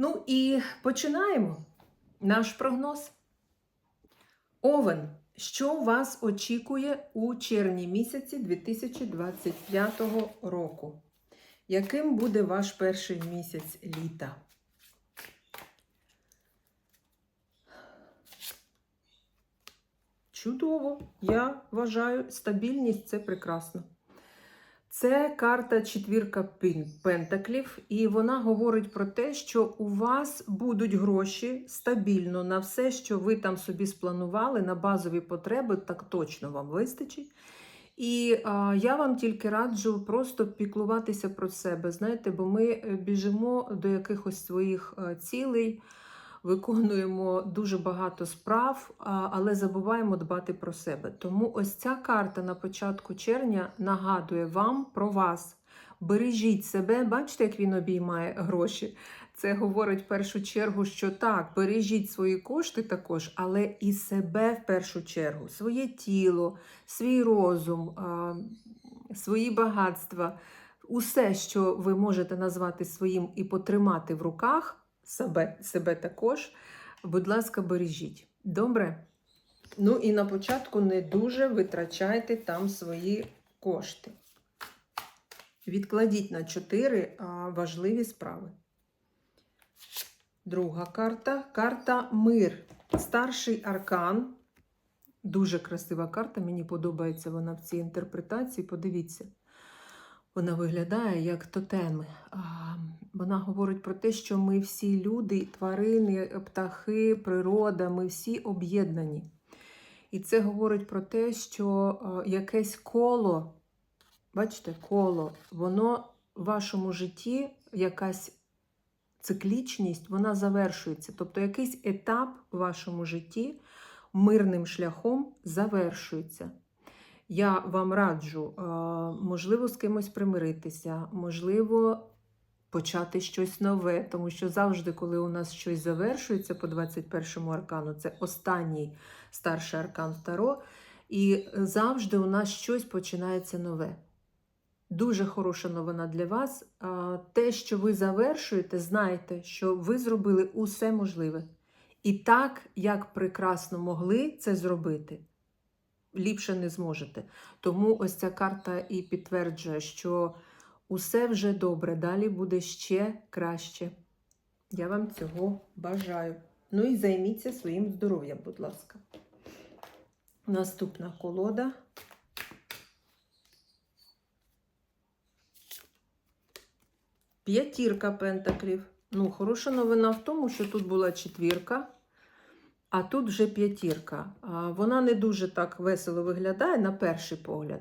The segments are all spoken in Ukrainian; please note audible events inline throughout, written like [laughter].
Ну і починаємо наш прогноз. Овен. Що вас очікує у червні місяці 2025 року? Яким буде ваш перший місяць літа? Чудово! Я вважаю, стабільність це прекрасно. Це карта четвірка пентаклів, і вона говорить про те, що у вас будуть гроші стабільно на все, що ви там собі спланували, на базові потреби, так точно вам вистачить. І а, я вам тільки раджу просто піклуватися про себе. Знаєте, бо ми е, біжимо до якихось своїх е, цілей, виконуємо дуже багато справ, але забуваємо дбати про себе. Тому ось ця карта на початку червня нагадує вам про вас. Бережіть себе, бачите, як він обіймає гроші. Це говорить в першу чергу, що так, бережіть свої кошти також, але і себе в першу чергу, своє тіло, свій розум, свої багатства, усе, що ви можете назвати своїм і потримати в руках, себе, себе також, будь ласка, бережіть. Добре? Ну і на початку не дуже витрачайте там свої кошти. Відкладіть на 4 важливі справи. Друга карта карта Мир. Старший аркан. Дуже красива карта, мені подобається вона в цій інтерпретації. Подивіться, вона виглядає як тотеми. Вона говорить про те, що ми всі люди, тварини, птахи, природа, ми всі об'єднані. І це говорить про те, що якесь коло, бачите, коло, воно в вашому житті якась циклічність, вона завершується. Тобто якийсь етап в вашому житті мирним шляхом завершується. Я вам раджу, можливо, з кимось примиритися, можливо, почати щось нове, тому що завжди, коли у нас щось завершується по 21 аркану, це останній старший аркан Таро, і завжди у нас щось починається нове. Дуже хороша новина для вас. Те, що ви завершуєте, знайте, що ви зробили усе можливе. І так, як прекрасно могли це зробити, ліпше не зможете. Тому ось ця карта і підтверджує, що усе вже добре, далі буде ще краще. Я вам цього бажаю. Ну і займіться своїм здоров'ям, будь ласка. Наступна колода. П'ятірка пентаклів. Ну, хороша новина в тому, що тут була четвірка, а тут вже п'ятірка. Вона не дуже так весело виглядає на перший погляд.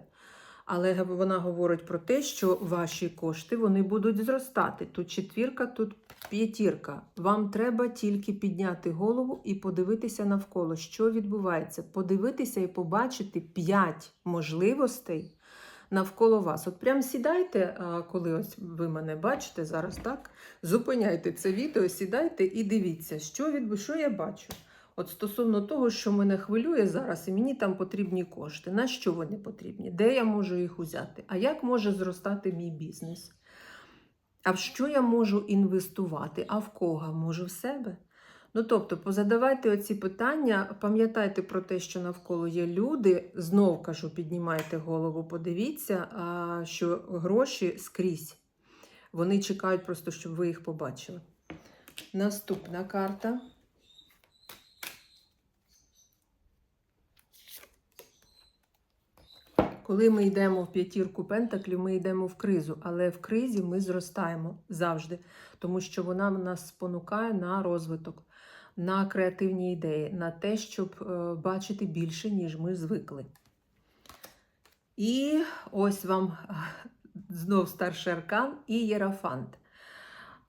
Але вона говорить про те, що ваші кошти вони будуть зростати. Тут четвірка, тут п'ятірка. Вам треба тільки підняти голову і подивитися навколо, що відбувається. Подивитися і побачити п'ять можливостей навколо вас. От прям сідайте, коли ось ви мене бачите зараз, так? Зупиняйте це відео, сідайте і дивіться, що, від... що я бачу. От стосовно того, що мене хвилює зараз, і мені там потрібні кошти. На що вони потрібні? Де я можу їх узяти? А як може зростати мій бізнес? А в що я можу інвестувати? А в кого? Можу в себе? Ну, тобто, позадавайте оці питання, пам'ятайте про те, що навколо є люди. Знов кажу, піднімайте голову, подивіться, що гроші скрізь. Вони чекають просто, щоб ви їх побачили. Наступна карта. Коли ми йдемо в п'ятірку пентаклів, ми йдемо в кризу, але в кризі ми зростаємо завжди, тому що вона нас спонукає на розвиток, на креативні ідеї, на те, щоб е, бачити більше, ніж ми звикли. І ось вам знов старший аркан і єрафант.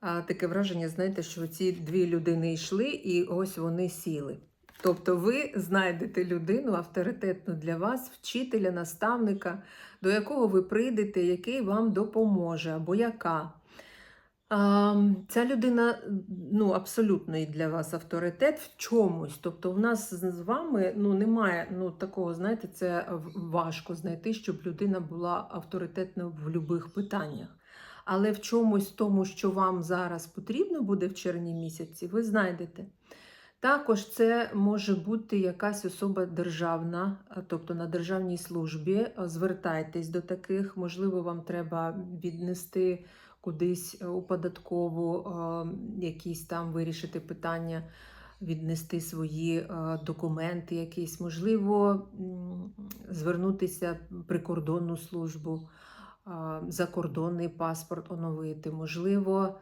Таке враження, знаєте, що ці дві людини йшли, і ось вони сіли. Тобто ви знайдете людину авторитетну для вас, вчителя, наставника, до якого ви прийдете, який вам допоможе, або яка. Ця людина ну, абсолютно для вас авторитет в чомусь. Тобто, в нас з вами ну, немає ну, такого, знаєте, це важко знайти, щоб людина була авторитетна в будь-яких питаннях. Але в чомусь тому, що вам зараз потрібно буде в червні місяці, ви знайдете. Також це може бути якась особа державна, тобто на державній службі. Звертайтесь до таких, можливо, вам треба віднести кудись е, у податкову, якісь там вирішити питання, віднести свої е, документи, якісь, можливо, звернутися прикордонну службу, закордонний паспорт оновити, можливо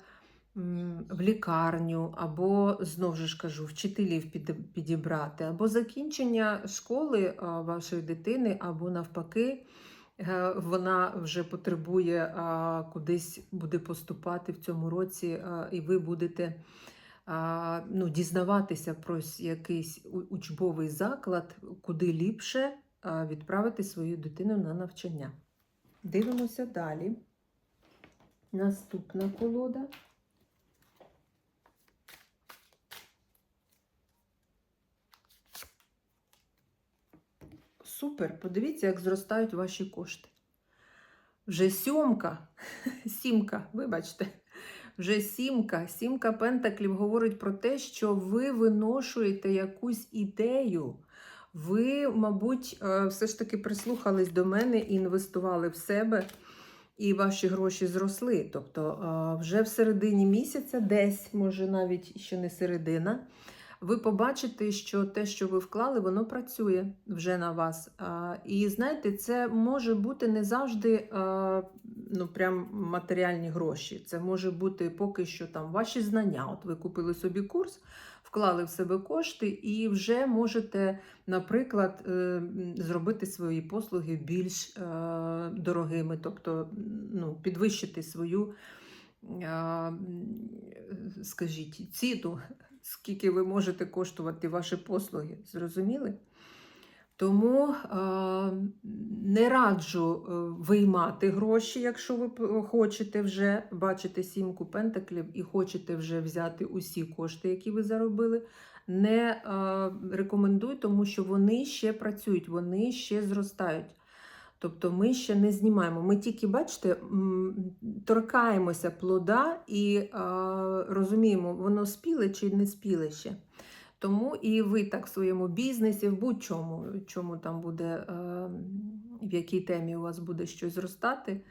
в лікарню, або знову ж кажу, вчителів підібрати, або закінчення школи вашої дитини, або навпаки, е, вона вже потребує кудись буде поступати в цьому році, і ви будете. Ну, дізнаватися про якийсь учбовий заклад, куди ліпше відправити свою дитину на навчання. Дивимося далі. Наступна колода. Супер, подивіться, як зростають ваші кошти. Вже сьомка, [laughs] сімка, вибачте, вже сімка, сімка пентаклів говорить про те, що ви виношуєте якусь ідею. Ви, мабуть, е, все ж таки прислухались до мене і інвестували в себе, і ваші гроші зросли. Тобто е, вже в середині місяця, десь, може навіть ще не середина, ви побачите, що те, що ви вклали, воно працює вже на вас. І знаєте, це може бути не завжди ну, прям матеріальні гроші. Це може бути поки що там ваші знання. От ви купили собі курс, вклали в себе кошти, і вже можете, наприклад, е, зробити свої послуги більш е, дорогими, тобто ну, підвищити свою. Скажіть, ціну скільки ви можете коштувати ваші послуги. Зрозуміли? Тому е, не раджу е, виймати гроші, якщо ви хочете вже бачите сімку пентаклів і хочете вже взяти усі кошти, які ви заробили. Не е, рекомендую, тому що вони ще працюють, вони ще зростають. Тобто ми ще не знімаємо. Ми тільки, бачите, торкаємося плода і е, розуміємо, воно спіле чи не спіле ще. Тому і ви так в своєму бізнесі, в будь-чому, чому там буде, е, в якій темі у вас буде щось зростати.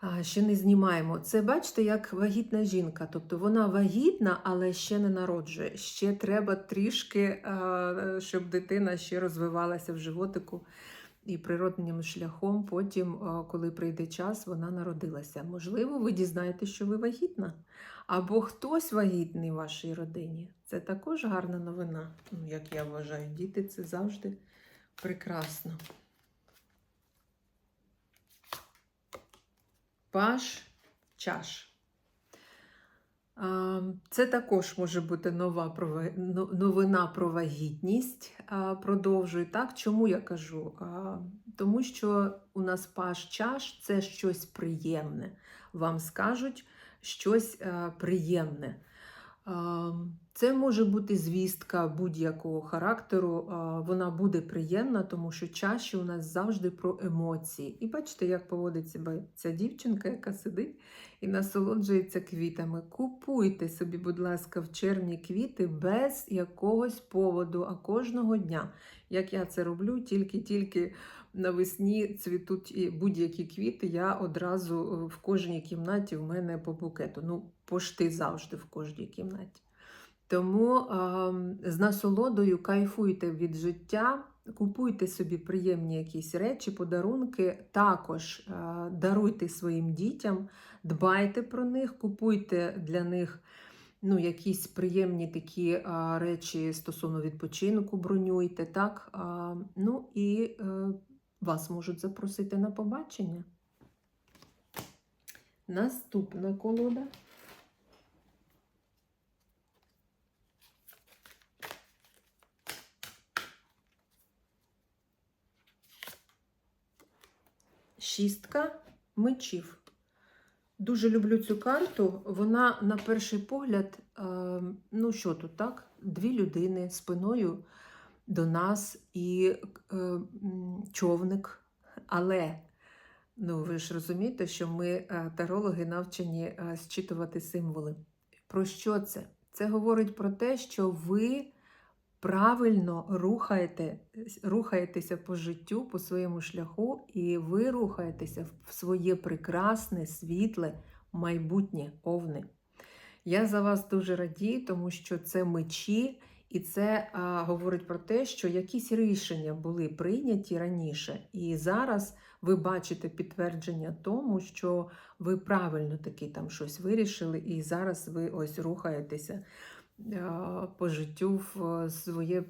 А, ще не знімаємо. Це бачите, як вагітна жінка. Тобто вона вагітна, але ще не народжує. Ще треба трішки, а, щоб дитина ще розвивалася в животику і природним шляхом. Потім, коли прийде час, вона народилася. Можливо, ви дізнаєтесь, що ви вагітна. Або хтось вагітний в вашій родині. Це також гарна новина. Ну, як я вважаю, діти це завжди прекрасно. Паш чаш. Це також може бути нова новина про вагітність. Продовжую так. Чому я кажу? Тому що у нас паш чаш це щось приємне. Вам скажуть щось е, приємне. Це може бути звістка будь-якого характеру. Вона буде приємна, тому що чаще у нас завжди про емоції. І бачите, як поводить себе ця дівчинка, яка сидить і насолоджується квітами. Купуйте собі, будь ласка, в червні квіти без якогось поводу, а кожного дня. Як я це роблю, тільки-тільки навесні цвітуть будь-які квіти, я одразу е, в кожній кімнаті в мене по букету. Ну, пошти завжди в кожній кімнаті. Тому а, з насолодою кайфуйте від життя, купуйте собі приємні якісь речі, подарунки. Також а, даруйте своїм дітям, дбайте про них, купуйте для них ну, якісь приємні такі а, речі стосовно відпочинку, бронюйте. так? А, ну і е, вас можуть запросити на побачення. Наступна колода. Шістка мечів. Дуже люблю цю карту. Вона, на перший погляд, е, ну що тут, так? Дві людини спиною до нас і е, човник. Але ну, ви ж розумієте, що ми, е, тарологи, навчені е, зчитувати символи. Про що це? Це говорить про те, що ви правильно рухаєте, рухаєтеся по життю, по своєму шляху, і ви рухаєтеся в своє прекрасне, світле майбутнє овни. Я за вас дуже радію, тому що це мечі, і це а, говорить про те, що якісь рішення були прийняті раніше, і зараз ви бачите підтвердження тому, що ви правильно таки там щось вирішили, і зараз ви ось рухаєтеся а, по життю в своє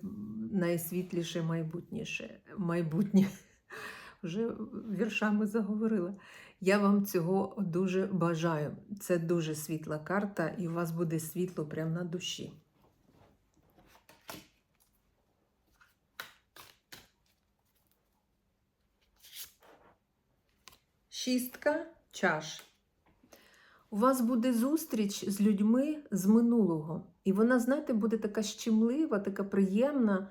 найсвітліше майбутніше. майбутнє. [laughs] Вже віршами заговорила. Я вам цього дуже бажаю. Це дуже світла карта, і у вас буде світло прямо на душі. Шістка чаш. У вас буде зустріч з людьми з минулого. І вона, знаєте, буде така щемлива, така приємна.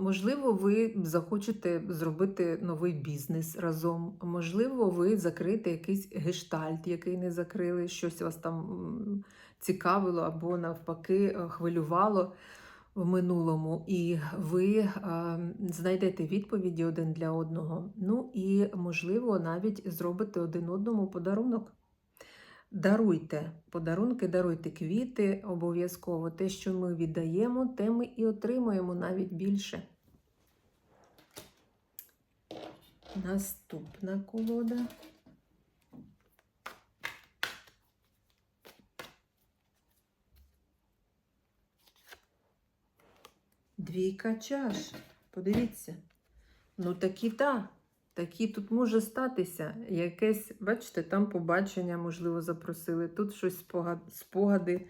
Можливо, ви захочете зробити новий бізнес разом. Можливо, ви закрите якийсь гештальт, який не закрили, щось вас там цікавило або навпаки е, хвилювало в минулому, і ви знайдете відповіді один для одного. Ну і, можливо, навіть зробите один одному подарунок. Даруйте подарунки, даруйте квіти обов'язково. Те, що ми віддаємо, те ми і отримуємо навіть більше. Наступна колода. Двійка чаш. Подивіться. Ну, такі та. Такі тут може статися. Якесь, бачите, там побачення, можливо, запросили. Тут щось спогади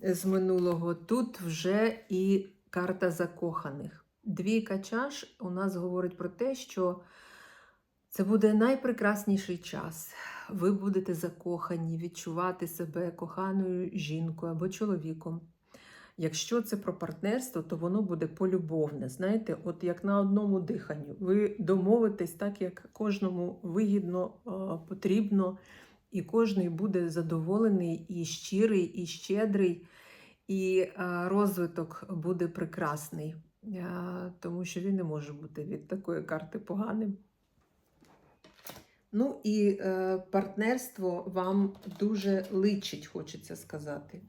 з минулого. Тут вже і карта закоханих. Двійка чаш у нас говорить про те, що це буде найпрекрасніший час. Ви будете закохані, відчувати себе коханою жінкою або чоловіком. Якщо це про партнерство, то воно буде полюбовне. Знаєте, от як на одному диханню. Ви домовитесь так, як кожному вигідно потрібно, і кожний буде задоволений, і щирий, і щедрий, і розвиток буде прекрасний, тому що він не може бути від такої карти поганим. Ну і е, партнерство вам дуже личить, хочеться сказати.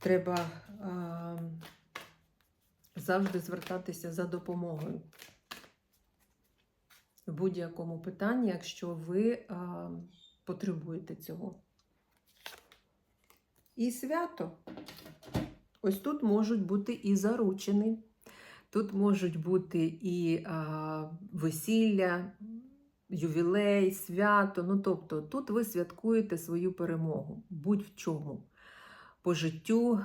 Треба е, завжди звертатися за допомогою в будь-якому питанні, якщо ви е, потребуєте цього. І свято. Ось тут можуть бути і заручені, тут можуть бути і а, весілля, ювілей, свято. Ну, тобто, тут ви святкуєте свою перемогу, будь-в чому. По життю,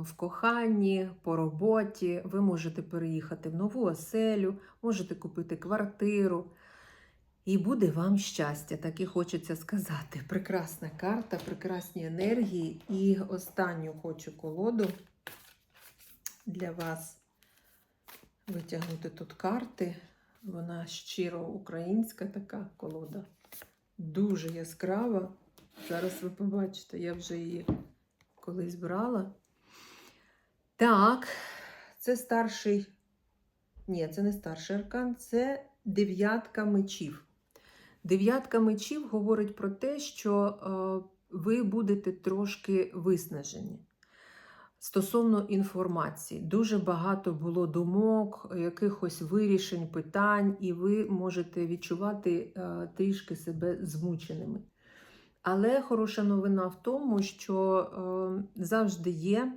в коханні, по роботі. Ви можете переїхати в нову оселю, можете купити квартиру. І буде вам щастя, так і хочеться сказати. Прекрасна карта, прекрасні енергії. І останню хочу колоду для вас витягнути тут карти. Вона щиро українська така колода. Дуже яскрава. Зараз ви побачите, я вже її колись брала. Так, це старший. Ні, це не старший аркан, це дев'ятка мечів. Дев'ятка мечів говорить про те, що е, ви будете трошки виснажені. Стосовно інформації, дуже багато було думок, якихось вирішень, питань, і ви можете відчувати е, трішки себе змученими. Але хороша новина в тому, що е, завжди є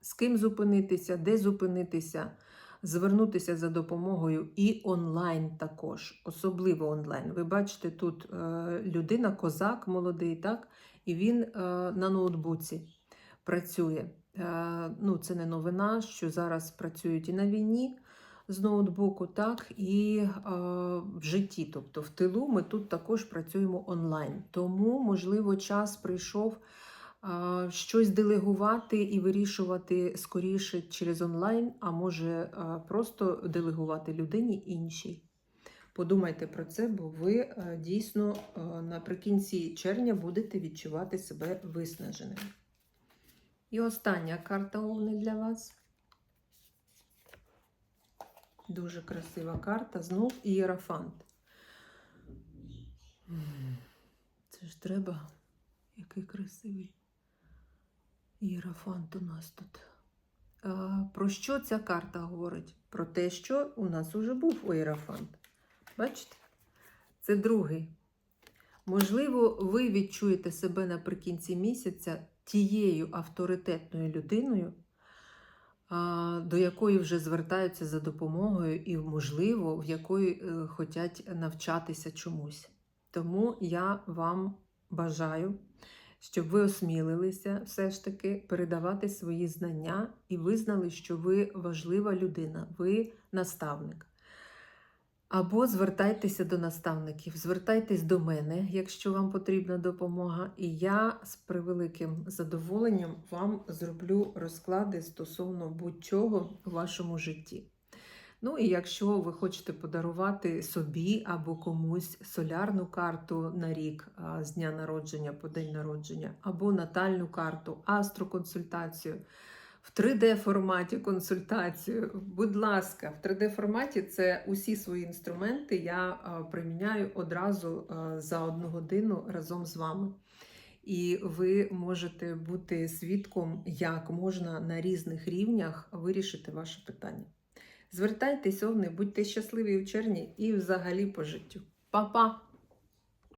з ким зупинитися, де зупинитися, звернутися за допомогою і онлайн також, особливо онлайн. Ви бачите, тут е, людина, козак молодий, так? і він е, на ноутбуці працює. Е, ну, Це не новина, що зараз працюють і на війні з ноутбуку, так, і е, в житті. Тобто в тилу ми тут також працюємо онлайн. Тому, можливо, час прийшов е, щось делегувати і вирішувати скоріше через онлайн, а може е, просто делегувати людині іншій. Подумайте про це, бо ви е, дійсно е, наприкінці червня будете відчувати себе виснаженими. І остання карта Овни для вас. Дуже красива карта. Знов ієрофант. Це ж треба. Який красивий ієрофант у нас тут. А, про що ця карта говорить? Про те, що у нас уже був ієрофант. Бачите? Це другий. Можливо, ви відчуєте себе наприкінці місяця тією авторитетною людиною, до якої вже звертаються за допомогою, і, можливо, в якої е, хочуть навчатися чомусь. Тому я вам бажаю, щоб ви осмілилися все ж таки передавати свої знання і визнали, що ви важлива людина, ви наставник. Або звертайтеся до наставників, звертайтесь до мене, якщо вам потрібна допомога, і я з превеликим задоволенням вам зроблю розклади стосовно будь-чого в вашому житті. Ну і якщо ви хочете подарувати собі або комусь солярну карту на рік з дня народження по день народження, або натальну карту, астроконсультацію, в 3D-форматі консультацію. Будь ласка, в 3D-форматі це усі свої інструменти я приміняю одразу за одну годину разом з вами. І ви можете бути свідком, як можна на різних рівнях вирішити ваше питання. Звертайтесь, овни, будьте щасливі в червні і взагалі по життю. Па-па!